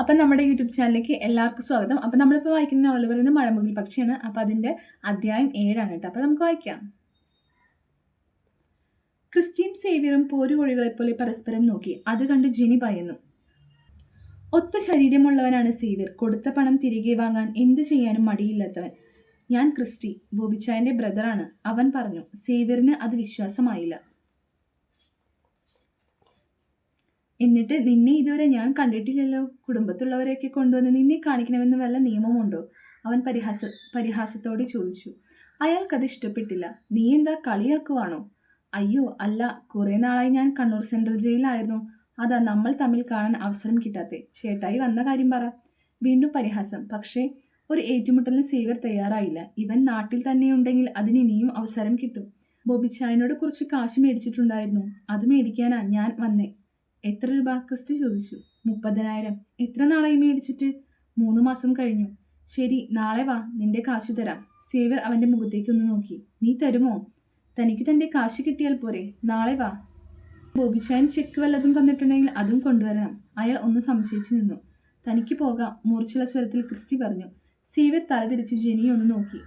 അപ്പം നമ്മുടെ യൂട്യൂബ് ചാനലിലേക്ക് എല്ലാവർക്കും സ്വാഗതം. അപ്പം നമ്മളിപ്പോൾ വായിക്കുന്ന നോവൽ പറയുന്നത് മഴമുകിൽ പക്ഷിയാണ്. അപ്പം അതിന്റെ അധ്യായം ഏഴാണ് കേട്ടോ. അപ്പം നമുക്ക് വായിക്കാം. ക്രിസ്ത്യൻ സേവിയറും പോരുകോഴികളെപ്പോലെ പരസ്പരം നോക്കി. അത് കണ്ട് ജെനി ഭയന്നു ഒത്ത ശരീരമുള്ളവനാണ് സേവിയർ. കൊടുത്ത പണം തിരികെ വാങ്ങാൻ എന്ത് ചെയ്യാനും മടിയില്ലാത്തവൻ. ഞാൻ ക്രിസ്റ്റി. ബോബിച്ചായന്റെ ബ്രദറാണ് അവൻ പറഞ്ഞു സേവിയറിന് അത് വിശ്വാസമായില്ല. എന്നിട്ട് നിന്നെ ഇതുവരെ ഞാൻ കണ്ടിട്ടില്ലല്ലോ. കുടുംബത്തുള്ളവരെയൊക്കെ കൊണ്ടുവന്ന് നിന്നെ കാണിക്കണമെന്ന് വല്ല നിയമമുണ്ടോ? അവൻ പരിഹാസ പരിഹാസത്തോടെ ചോദിച്ചു. അയാൾക്കത് ഇഷ്ടപ്പെട്ടില്ല. നീ എന്താ കളിയാക്കുവാണോ? അയ്യോ അല്ല. കുറേ നാളായി ഞാൻ കണ്ണൂർ സെൻട്രൽ ജയിലായിരുന്നു അതാ നമ്മൾ തമ്മിൽ കാണാൻ അവസരം കിട്ടാത്തെ. ചേട്ടായി വന്ന കാര്യം പറ. വീണ്ടും പരിഹാസം. പക്ഷേ ഒരു ഏറ്റുമുട്ടലിന് സേവർ തയ്യാറായില്ല. ഇവൻ നാട്ടിൽ തന്നെയുണ്ടെങ്കിൽ അതിന് ഇനിയും അവസരം കിട്ടും. ബോബിച്ചായനോട് കുറച്ച് കാശ് മേടിച്ചിട്ടുണ്ടായിരുന്നു. അത് മേടിക്കാനാ ഞാൻ വന്നേ. എത്ര രൂപ ക്രിസ്റ്റി ചോദിച്ചു? മുപ്പതിനായിരം. എത്ര നാളായി മേടിച്ചിട്ട്? മൂന്ന് മാസം കഴിഞ്ഞു. ശരി നാളെ വാ നിന്റെ കാശ് തരാം. സേവർ അവന്റെ മുഖത്തേക്ക് ഒന്ന് നോക്കി. നീ തരുമോ? തനിക്ക് തന്റെ കാശ് കിട്ടിയാൽ പോരെ. നാളെ വാ. ബോബിഷായൻ ചെക്ക് വല്ലതും തന്നിട്ടുണ്ടെങ്കിൽ അതും കൊണ്ടുവരണം. അയാൾ ഒന്ന് സംശയിച്ചു നിന്നു. തനിക്ക് പോകാം മൂർച്ചുള്ള സ്വരത്തിൽ ക്രിസ്റ്റി പറഞ്ഞു. സേവർ തലതിരിച്ച് ജെനിയെ ഒന്ന് നോക്കി.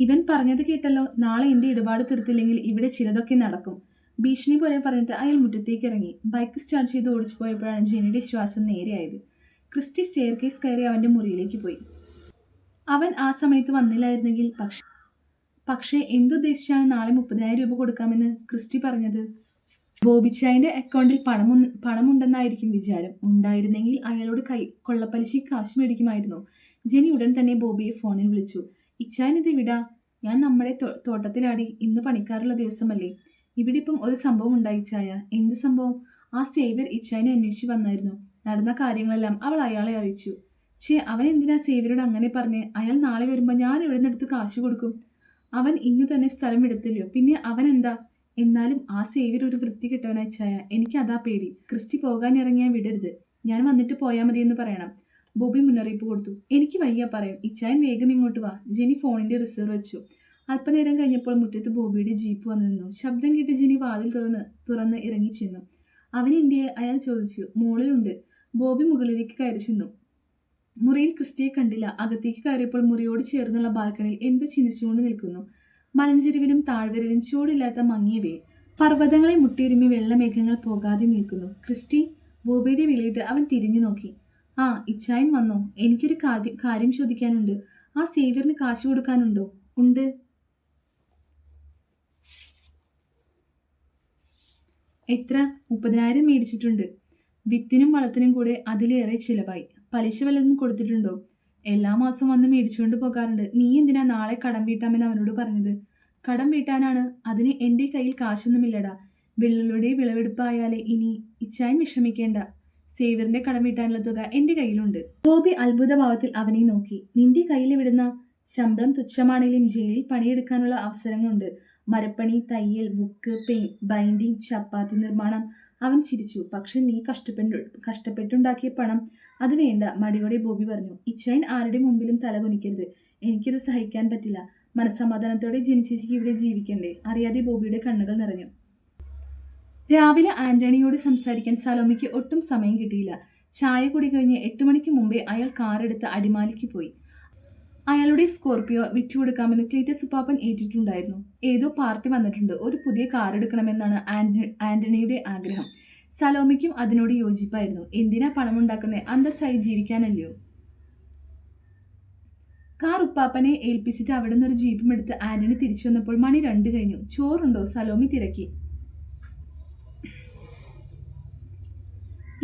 ഇവൻ പറഞ്ഞത് കേട്ടല്ലോ നാളെ എന്റെ ഇടപാട് തീർത്തില്ലെങ്കിൽ ഇവിടെ ചിലതൊക്കെ നടക്കും. ഭീഷണി പോലെ പറഞ്ഞിട്ട് അയാൾ മുറ്റത്തേക്ക് ഇറങ്ങി. ബൈക്ക് സ്റ്റാർട്ട് ചെയ്ത് ഓടിച്ചു പോയപ്പോഴാണ് ജെനിയുടെ ശ്വാസം നേരെയായത്. ക്രിസ്റ്റി സ്റ്റെയർ കേസ് കയറി അവന്റെ മുറിയിലേക്ക് പോയി. അവൻ ആ സമയത്ത് വന്നില്ലായിരുന്നെങ്കിൽ പക്ഷേ പക്ഷേ എന്തുദ്ദേശിച്ചാണ് നാളെ മുപ്പതിനായിരം രൂപ കൊടുക്കാമെന്ന് ക്രിസ്റ്റി പറഞ്ഞത്? ബോബിച്ചായന്റെ അക്കൗണ്ടിൽ പണം പണമുണ്ടെന്നായിരിക്കും വിചാരം. ഉണ്ടായിരുന്നെങ്കിൽ അയാളോട് കൈ കൊള്ളപ്പലിശ കാശ് മേടിക്കുമായിരുന്നു. ജെനി ഉടൻ തന്നെ ബോബിയെ ഫോണിൽ വിളിച്ചു. ഇച്ചായൻ ഇത് വിടാ. ഞാൻ നമ്മുടെ തോട്ടത്തിലാടി ഇന്ന് പണിക്കാറുള്ള ദിവസമല്ലേ. ഇവിടെ ഇപ്പം ഒരു സംഭവം ഉണ്ടായി ചായ എന്ത് സംഭവം? ആ സേവ്യർ ഇച്ചായനെ അന്വേഷിച്ച് വന്നായിരുന്നു. നടന്ന കാര്യങ്ങളെല്ലാം അവൾ അയാളെ അറിയിച്ചു. ഛേ അവൻ എന്തിനാ സേവ്യരോട് അങ്ങനെ പറഞ്ഞ് അയാൾ നാളെ വരുമ്പോൾ ഞാൻ ഇവിടെ നിന്നെടുത്ത് കാശ് കൊടുക്കും. അവൻ ഇന്ന് തന്നെ സ്ഥലം എടുത്തില്ലോ. പിന്നെ അവൻ എന്താ? എന്നാലും ആ സേവ്യർ ഒരു വൃത്തി കിട്ടവനായി ചായ അതാ പേടി. ക്രിസ്റ്റി പോകാൻ ഇറങ്ങിയാൽ വിടരുത്. ഞാൻ വന്നിട്ട് പോയാൽ മതി എന്ന് പറയണം. ബോബി മുന്നറിയിപ്പ് കൊടുത്തു. എനിക്ക് വയ്യ പറയാം. ഇച്ചായൻ വേഗം ഇങ്ങോട്ട് വാ. ജെനി ഫോണിന്റെ റിസർവ് വെച്ചു. അല്പനേരം കഴിഞ്ഞപ്പോൾ മുറ്റത്ത് ബോബിയുടെ ജീപ്പ് വന്നു നിന്നു. ശബ്ദം കേട്ട് ജെനി വാതിൽ തുറന്ന് തുറന്ന് ഇറങ്ങി ചെന്നു. അവൻ ഇന്ത്യയെ അയാൾ ചോദിച്ചു. മോളിലുണ്ട്. ബോബി മുകളിലേക്ക് കയറി ചെന്നു. മുറിയിൽ ക്രിസ്റ്റിയെ കണ്ടില്ല. അകത്തേക്ക് കയറിയപ്പോൾ മുറിയോട് ചേർന്നുള്ള ബാൽക്കണിയിൽ എന്തോ ചിന്തിച്ചുകൊണ്ട് നിൽക്കുന്നു. മലഞ്ചെരുവിലും താഴ്വരയിലും ചൂടില്ലാത്ത മങ്ങിയ വെയിൽ പർവതങ്ങളെ മുട്ടിയിരുമി വെള്ളമേഘങ്ങൾ പോകാതെ നിൽക്കുന്നു. ക്രിസ്റ്റി ബോബിയുടെ വിളിയിട്ട് അവൻ തിരിഞ്ഞു നോക്കി. ആ ഇച്ചായൻ വന്നോ? എനിക്കൊരു കാര്യം കാര്യം ചോദിക്കാനുണ്ട്. ആ സേവ്യറിന് കാശ് കൊടുക്കാനുണ്ടോ? ഉണ്ട്. എത്ര? മുപ്പതിനായിരം മേടിച്ചിട്ടുണ്ട്. വിത്തിനും വളത്തിനും കൂടെ അതിലേറെ ചിലവായി. പലിശ വല്ലതും കൊടുത്തിട്ടുണ്ടോ? എല്ലാ മാസവും വന്ന് മേടിച്ചുകൊണ്ട് പോകാറുണ്ട്. നീ എന്തിനാ നാളെ കടം വീട്ടാമെന്ന് അവനോട് പറഞ്ഞത്? കടം വീട്ടാനാണ്. അതിന് എന്റെ കയ്യിൽ കാശൊന്നുമില്ലടാ. വെള്ളുള്ളിയുടെ വിളവെടുപ്പായാലേ ഇനി ഇച്ചായൻ വിഷമിക്കേണ്ട. സേവ്യറിന്റെ കടം വീട്ടാനുള്ള തുക എന്റെ കയ്യിലുണ്ട്. ബോബി അത്ഭുതഭാവത്തിൽ അവനെ നോക്കി. നിന്റെ കയ്യിൽ വിടുന്ന ശമ്പളം തുച്ഛമാണെങ്കിലും ജയിലിൽ പണിയെടുക്കാനുള്ള അവസരങ്ങളുണ്ട്. മരപ്പണി തയ്യൽ ബുക്ക് പെയിൻ ബൈൻഡിങ് ചപ്പാത്തി നിർമ്മാണം അവൻ ചിരിച്ചു. പക്ഷെ നീ കഷ്ടപ്പെട്ടു കഷ്ടപ്പെട്ടുണ്ടാക്കിയ പണം അത് വേണ്ട മടിയോടെ ബോബി പറഞ്ഞു. ഇച്ചായൻ ആരുടെ മുമ്പിലും തലകുനിക്കരുത് എനിക്കത് സഹിക്കാൻ പറ്റില്ല. മനസ്സമാധാനത്തോടെ ജനിച്ചേച്ചിക്ക് ഇവിടെ ജീവിക്കണ്ടേ? അറിയാതെ ബോബിയുടെ കണ്ണുകൾ നിറഞ്ഞു. രാവിലെ ആന്റണിയോട് സംസാരിക്കാൻ സലോമിക്ക് ഒട്ടും സമയം കിട്ടിയില്ല. ചായ കുടി കഴിഞ്ഞ് എട്ട് മണിക്ക് മുമ്പേ അയാൾ കാറെടുത്ത് അടിമാലിക്ക് പോയി. അയാളുടെ സ്കോർപിയോ വിറ്റുകൊടുക്കാമെന്ന് ക്ലീറ്റസ് ഉപ്പാപ്പൻ ഏറ്റിട്ടുണ്ടായിരുന്നു. ഏതോ പാർട്ടി വന്നിട്ടുണ്ട്. ഒരു പുതിയ കാർ എടുക്കണമെന്നാണ് ആന്റ- ആന്റണിയുടെ ആഗ്രഹം. സലോമിക്കും അതിനോട് യോജിപ്പായിരുന്നു. എന്തിനാ പണമുണ്ടാക്കുന്നത് അന്തസ്സായി ജീവിക്കാനല്ലയോ? കാർ ഉപ്പാപ്പനെ ഏൽപ്പിച്ചിട്ട് അവിടെ നിന്ന് ഒരു ജീപ്പും എടുത്ത് ആന്റണി തിരിച്ചു വന്നപ്പോൾ മണി രണ്ട് കഴിഞ്ഞു. ചോറുണ്ടോ? സലോമി തിരക്കി.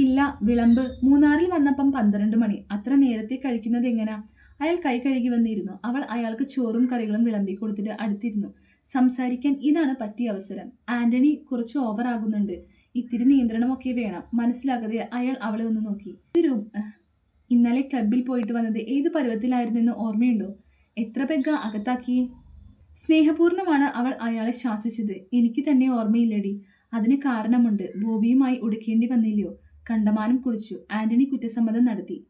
ഇല്ല വിളമ്പ്. മൂന്നാറിൽ വന്നപ്പം പന്ത്രണ്ട് മണി. അത്ര നേരത്തെ കഴിക്കുന്നത് എങ്ങനാ? അയാൾ കൈ കഴുകി വന്നിരുന്നു. അവൾ അയാൾക്ക് ചോറും കറികളും വിളമ്പി കൊടുത്തിട്ട് അടുത്തിരുന്നു. സംസാരിക്കാൻ ഇതാണ് പറ്റിയ അവസരം. ആന്റണി കുറച്ച് ഓവർ ആകുന്നുണ്ട്. ഇത്തിരി നിയന്ത്രണമൊക്കെ വേണം. മനസ്സിലാകാതെ അയാൾ അവളെ ഒന്ന് നോക്കി. ഒരു ഇന്നലെ ക്ലബിൽ പോയിട്ട് വന്നത് ഏത് പരുവത്തിലായിരുന്നെന്ന് ഓർമ്മയുണ്ടോ? എത്ര പെഗ്ഗ അകത്താക്കി? സ്നേഹപൂർണമാണ് അവൾ അയാളെ ശാസിച്ചത്. എനിക്ക് തന്നെ ഓർമ്മയില്ലടി. അതിന് കാരണമുണ്ട്. ബോബിയുമായി ഉടുക്കേണ്ടി വന്നില്ലയോ? കണ്ടമാനം കുടിച്ചു. ആന്റണി കുറ്റസമ്മതം നടത്തി.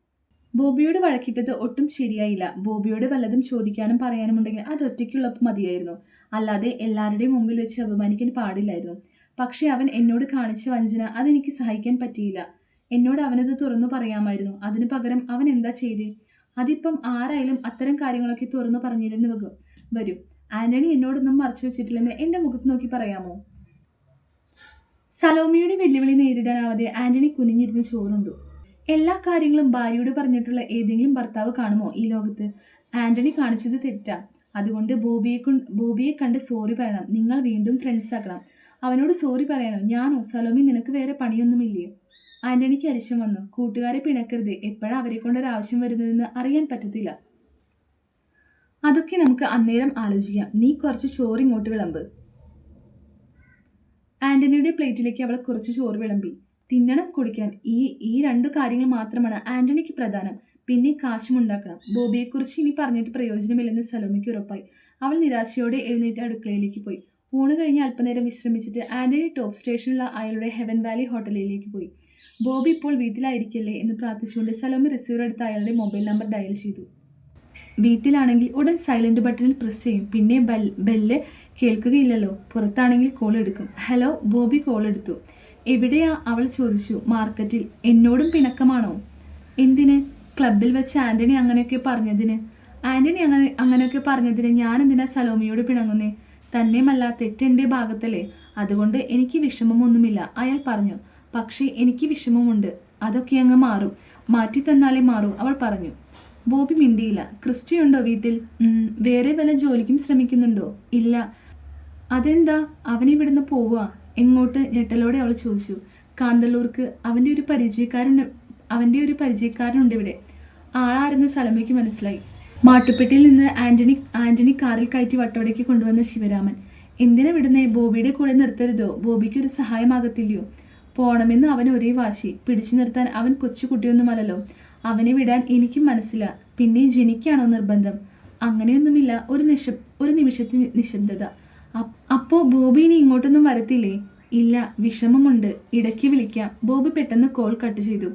ബോബിയോട് വഴക്കിട്ടത് ഒട്ടും ശരിയായില്ല. ബോബിയോട് വല്ലതും ചോദിക്കാനും പറയാനും ഉണ്ടെങ്കിൽ അത് ഒറ്റയ്ക്കുള്ളപ്പോൾ മതിയായിരുന്നു. അല്ലാതെ എല്ലാവരുടെയും മുമ്പിൽ വെച്ച് അപമാനിക്കാൻ പാടില്ലായിരുന്നു. പക്ഷേ അവൻ എന്നോട് കാണിച്ച വഞ്ചന അതെനിക്ക് സഹിക്കാൻ പറ്റിയില്ല. എന്നോട് അവനത് തുറന്നു പറയാമായിരുന്നു. അതിനു പകരം അവൻ എന്താ ചെയ്തേ? അതിപ്പം ആരായാലും അത്തരം കാര്യങ്ങളൊക്കെ തുറന്നു പറഞ്ഞില്ലെന്ന് വകും വരും. ആന്റണി എന്നോടൊന്നും മറച്ചു വെച്ചിട്ടില്ലെന്ന് എന്റെ മുഖത്ത് നോക്കി പറയാമോ? സലോമിയുടെ വെല്ലുവിളി നേരിടാനാവാതെ ആന്റണി കുനിഞ്ഞിരുന്ന് ചോറുണ്ടു. എല്ലാ കാര്യങ്ങളും ഭാര്യയോട് പറഞ്ഞിട്ടുള്ള ഏതെങ്കിലും ഭർത്താവ് കാണുമോ ഈ ലോകത്ത്? ആന്റണി കാണിച്ചത് തെറ്റാ. അതുകൊണ്ട് ബോബിയെ ബോബിയെ കണ്ട് സോറി പറയണം. നിങ്ങൾ വീണ്ടും ഫ്രണ്ട്സ് ആക്കണം. അവനോട് സോറി പറയാനോ? ഞാനോ? സലോമി നിനക്ക് വേറെ പണിയൊന്നുമില്ലേ? ആന്റണിക്ക് അരിശം വന്നു. കൂട്ടുകാരെ പിണക്കരുത്. എപ്പോഴാ അവരെ കൊണ്ടൊരാവശ്യം വരുന്നതെന്ന് അറിയാൻ പറ്റത്തില്ല. അതൊക്കെ നമുക്ക് അന്നേരം ആലോചിക്കാം. നീ കുറച്ച് ചോറിങ്ങോട്ട് വിളമ്പ്. ആന്റണിയുടെ പ്ലേറ്റിലേക്ക് അവൾ കുറച്ച് ചോറ് വിളമ്പി. തിന്നണം കുടിക്കണം. ഈ ഈ രണ്ടു കാര്യങ്ങൾ മാത്രമാണ് ആന്റണിക്ക് പ്രധാനം. പിന്നെ കാശും ഉണ്ടാക്കണം. ബോബിയെക്കുറിച്ച് ഇനി പറഞ്ഞിട്ട് പ്രയോജനമില്ലെന്ന് സലോമിക്ക് ഉറപ്പായി. അവൾ നിരാശയോടെ എഴുന്നേറ്റ് അടുക്കളയിലേക്ക് പോയി. ഊണ് കഴിഞ്ഞ് അല്പനേരം വിശ്രമിച്ചിട്ട് ആന്റണി ടോപ്പ് സ്റ്റേഷനിലുള്ള അയാളുടെ ഹെവൻ വാലി ഹോട്ടലിലേക്ക് പോയി. ബോബി ഇപ്പോൾ വീട്ടിലായിരിക്കില്ലേ എന്ന് പ്രാർത്ഥിച്ചുകൊണ്ട് സലോമി റിസീവർ എടുത്ത് അയാളുടെ മൊബൈൽ നമ്പർ ഡയൽ ചെയ്തു. വീട്ടിലാണെങ്കിൽ ഉടൻ സൈലന്റ് ബട്ടണിൽ പ്രസ് ചെയ്യും. പിന്നെ ബെൽ ബെല്ല് കേൾക്കുകയില്ലല്ലോ. പുറത്താണെങ്കിൽ കോൾ എടുക്കും. ഹലോ ബോബി കോൾ എടുത്തു. എവിടെയാ അവൾ ചോദിച്ചു. മാർക്കറ്റിൽ എന്നോടും പിണക്കമാണോ? എന്തിന്? ക്ലബിൽ വെച്ച് ആന്റണി അങ്ങനെയൊക്കെ പറഞ്ഞതിന്? ആന്റണി അങ്ങനെ അങ്ങനെയൊക്കെ പറഞ്ഞതിന് ഞാൻ എന്തിനാ സലോമിയോട് പിണങ്ങുന്നേ? തന്നെയുമല്ല തെറ്റെന്റെ ഭാഗത്തല്ലേ. അതുകൊണ്ട് എനിക്ക് വിഷമമൊന്നുമില്ല അയാൾ പറഞ്ഞു. പക്ഷേ എനിക്ക് വിഷമമുണ്ട്. അതൊക്കെ അങ്ങ് മാറും. മാറ്റി തന്നാലേ മാറൂ അവൾ പറഞ്ഞു. ബോബി മിണ്ടിയില്ല. ക്രിസ്റ്റിയുണ്ടോ വീട്ടിൽ? വേറെ വല്ല ജോലിക്കും ശ്രമിക്കുന്നുണ്ടോ? ഇല്ല. അതെന്താ? അവനിവിടുന്ന് പോവുക എങ്ങോട്ട്? ഞെട്ടലോടെ അവൾ ചോദിച്ചു. കാന്തല്ലൂർക്ക് അവന്റെ ഒരു പരിചയക്കാരൻ അവന്റെ ഒരു പരിചയക്കാരനുണ്ട് ഇവിടെ. ആളാരെന്ന് സലമയ്ക്ക് മനസ്സിലായി. മാട്ടുപ്പെട്ടിയിൽ നിന്ന് ആന്റണി ആന്റണി കാറിൽ കയറ്റി വട്ടവടയ്ക്ക് കൊണ്ടുവന്ന ശിവരാമൻ. എന്തിനാ വിടുന്നേ ബോബിയുടെ കൂടെ നിർത്തരുതോ? ബോബിക്ക് ഒരു സഹായമാകത്തില്ലയോ? പോണമെന്ന് അവൻ ഒരേ വാശി. പിടിച്ചു നിർത്താൻ അവൻ കൊച്ചുകുട്ടിയൊന്നുമല്ലല്ലോ. അവനെ വിടാൻ എനിക്കും മനസ്സില്ല. പിന്നെ ജനിക്കാണോ നിർബന്ധം? അങ്ങനെയൊന്നുമില്ല. ഒരു നിശ ഒരു നിമിഷത്തിൽ നിശബ്ദത. അപ്പോ ബോബി ഇനി ഇങ്ങോട്ടൊന്നും വരത്തില്ലേ? ഇല്ല വിഷമമുണ്ട്. ഇടയ്ക്ക് വിളിക്കാം. ബോബി പെട്ടെന്ന് കോൾ കട്ട് ചെയ്തു.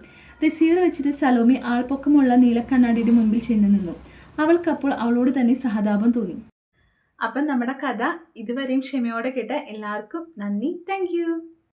റിസീവർ വെച്ചിട്ട് സലോമി ആൾപ്പൊക്കമുള്ള നീലക്കണ്ണാടിയുടെ മുമ്പിൽ ചെന്ന് നിന്നു. അവൾക്കപ്പോൾ അവളോട് തന്നെ സഹതാപം തോന്നി. അപ്പം നമ്മുടെ കഥ ഇതുവരെയും ക്ഷമയോടെ കേട്ട എല്ലാവർക്കും നന്ദി. താങ്ക്